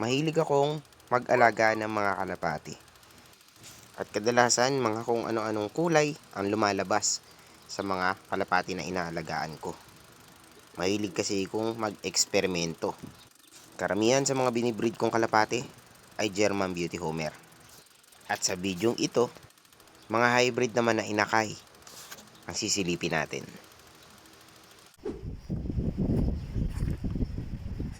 mahilig akong mag-alaga ng mga kalapati. At kadalasan, mga kung ano-anong kulay ang lumalabas sa mga kalapati na inaalagaan ko. Mahilig kasi kong mag-eksperimento. Karamihan sa mga binibreed kong kalapati ay German Beauty Homer. At sa bidyong ito, mga hybrid naman na inakay ang sisilipin natin.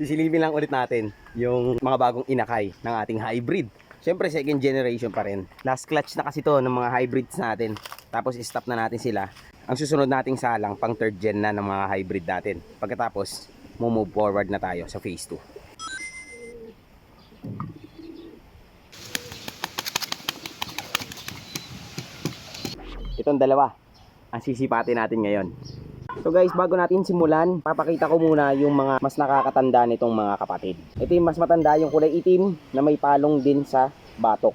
Sisilipin lang ulit natin yung mga bagong inakay ng ating hybrid. Siyempre second generation pa rin. Last clutch na kasi to ng mga hybrids natin. Tapos stop na natin sila. Ang susunod nating salang pang third gen na ng mga hybrid natin. Pagkatapos, move forward na tayo sa phase 2. Itong dalawa ang sisipatin natin ngayon. So guys, bago natin simulan, papakita ko muna yung mga mas nakakatanda nitong mga kapatid. Ito yung mas matanda, yung kulay itim na may palong din sa batok.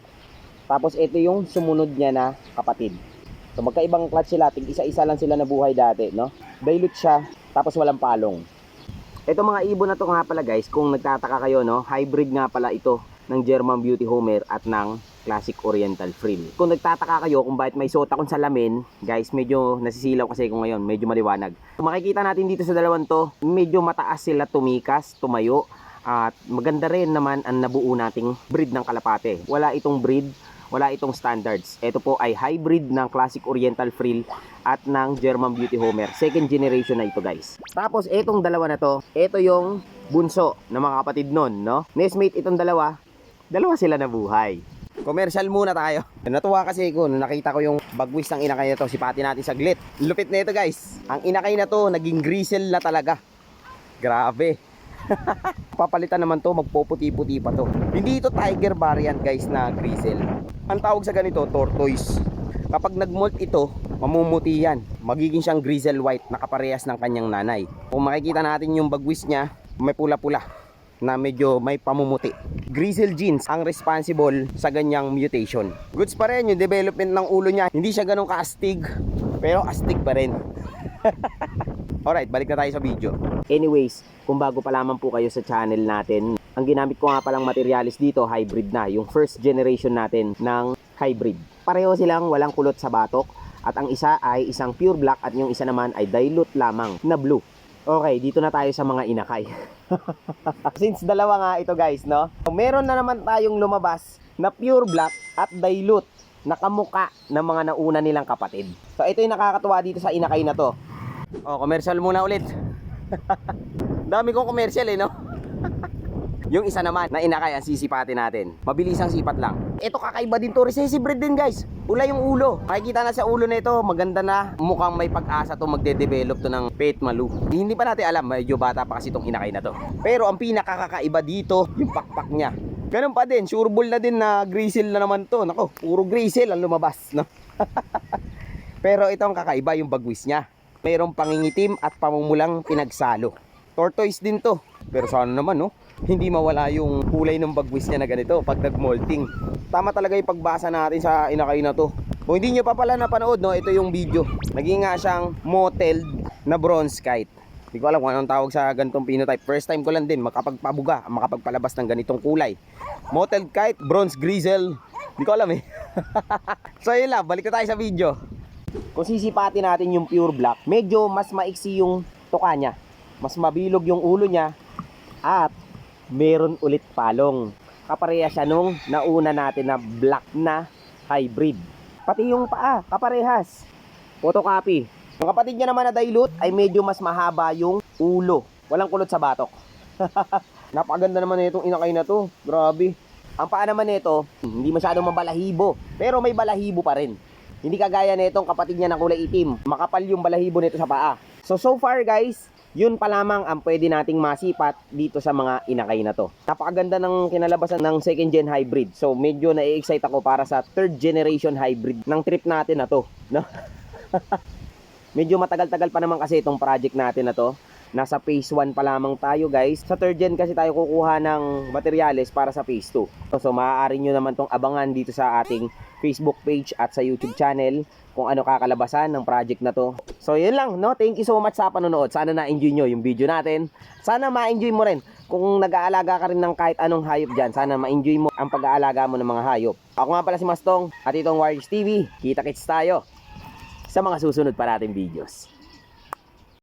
Tapos ito yung sumunod niya na kapatid. So magkaibang clutch sila, tig isa-isa lang sila nabuhay dati, no? Dilute siya, tapos walang palong. Ito mga ibon na to nga pala guys, kung nagtataka kayo, no? Hybrid nga pala ito ng German Beauty Homer at ng Classic Oriental Frill. Kung nagtataka kayo kung bakit may suot akong salamin, guys, medyo nasisilaw kasi ko ngayon, medyo maliwanag. Makikita natin dito sa dalawang to, medyo mataas sila tumikas, tumayo, at maganda rin naman ang nabuo nating breed ng kalapate. Wala itong breed, wala itong standards. Ito po ay hybrid ng Classic Oriental Frill at ng German Beauty Homer. Second generation na ito guys. Tapos itong dalawa na to, ito yung bunso ng mga kapatid nun, no? Nestmate itong dalawa, dalawa sila na buhay. Commercial muna tayo. Natuwa kasi ko nung nakita ko yung bagwis ng inakay na to. Sipati natin saglit. Lupit na ito guys. Ang inakay na to, naging grisel na talaga. Grabe. Papalitan naman to, magpuputi-puti pa to. Hindi ito tiger variant guys na grisel. Ang tawag sa ganito, tortoise. Kapag nagmolt ito, mamumuti yan. Magiging siyang grizzle white na kaparehas ng kanyang nanay. Kung makikita natin yung bagwis niya, may pula-pula na medyo may pamumuti. Grizzle genes ang responsible sa ganyang mutation. Goods pa rin yung development ng ulo niya. Hindi siya ganun kaastig, pero astig pa rin. Alright, balik na tayo sa video. Anyways, kung bago pa lamang po kayo sa channel natin, ang ginamit ko nga palang materialis dito, hybrid na. Yung first generation natin ng hybrid. Pareho silang walang kulot sa batok at ang isa ay isang pure black at yung isa naman ay dilute lamang na blue. Okay, dito na tayo sa mga inakay. Since dalawa nga ito guys, no? Meron na naman tayong lumabas na pure black at dilute na kamuka ng mga nauna nilang kapatid. So ito yung nakakatuwa dito sa inakay na to. Oh, commercial muna ulit. Dami kong commercial eh, no? Yung isa naman na inakay ang sisipatin natin. Mabilis ang sipat lang. Ito kakaiba din to. Recessive breed din guys. Pula yung ulo. Makikita na sa ulo nito, maganda na. Mukhang may pag-asa to magde-develop to ng Pet Malu. Hindi pa natin alam, medyo bata pa kasi itong inakay na to. Pero ang pinakakakaiba dito, yung pakpak niya. Ganun pa din, sureball na din na grizzle na naman to. Nako, puro grizzle ang lumabas. No? Pero itong kakaiba yung bagwis niya. Mayroong pangingitim at pamumulang pinagsalo. Tortoise din to. Pero sana naman no, hindi mawala yung kulay ng bagwis niya na ganito pag nagmolting. Tama talaga yung pagbasa natin sa inakay na to. Kung hindi nyo pa pala napanood, no, ito yung video. Naging nga siyang mottled na bronze kite. Hindi ko alam kung anong tawag sa ganitong phenotype. First time ko lang din makapagpabuga, makapagpalabas ng ganitong kulay. Mottled kite, bronze grizzle. Hindi ko alam eh. so yun lang, balik na tayo sa video. Kung sisipatin natin yung pure black, medyo mas maiksi yung tuka niya. Mas mabilog yung ulo niya at meron ulit palong. Kapareha siya nung nauna natin na black na hybrid. Pati yung paa, kaparehas. Photocopy. Yung kapatid niya naman na dilute ay medyo mas mahaba yung ulo. Walang kulot sa batok. Napakaganda naman na itong inakay na to. Grabe. Ang paa naman nito, hindi masyadong mabalahibo. Pero may balahibo pa rin. Hindi kagaya nitong kapatid niya na kulay itim. Makapal yung balahibo nito sa paa. So, so far guys, yun pa lamang ang pwede nating masipat dito sa mga inakay na to. Napakaganda ng kinalabasan ng second gen hybrid. So, medyo na-excite ako para sa third generation hybrid ng trip natin na to. No? medyo matagal-tagal pa naman kasi itong project natin na to. Nasa phase 1 pa lamang tayo guys. Sa third gen kasi tayo kukuha ng materials para sa phase 2. So maaari nyo naman tong abangan dito sa ating Facebook page at sa YouTube channel kung ano kakalabasan ng project na to. So yun lang, no? Thank you so much sa panonood. Sana na-enjoy nyo yung video natin. Sana ma-enjoy mo rin kung nag-aalaga ka rin ng kahit anong hayop dyan, sana ma-enjoy mo ang pag-aalaga mo ng mga hayop. Ako nga pala si Mastong at itong Warriors TV. Kita-kits tayo sa mga susunod pa nating videos.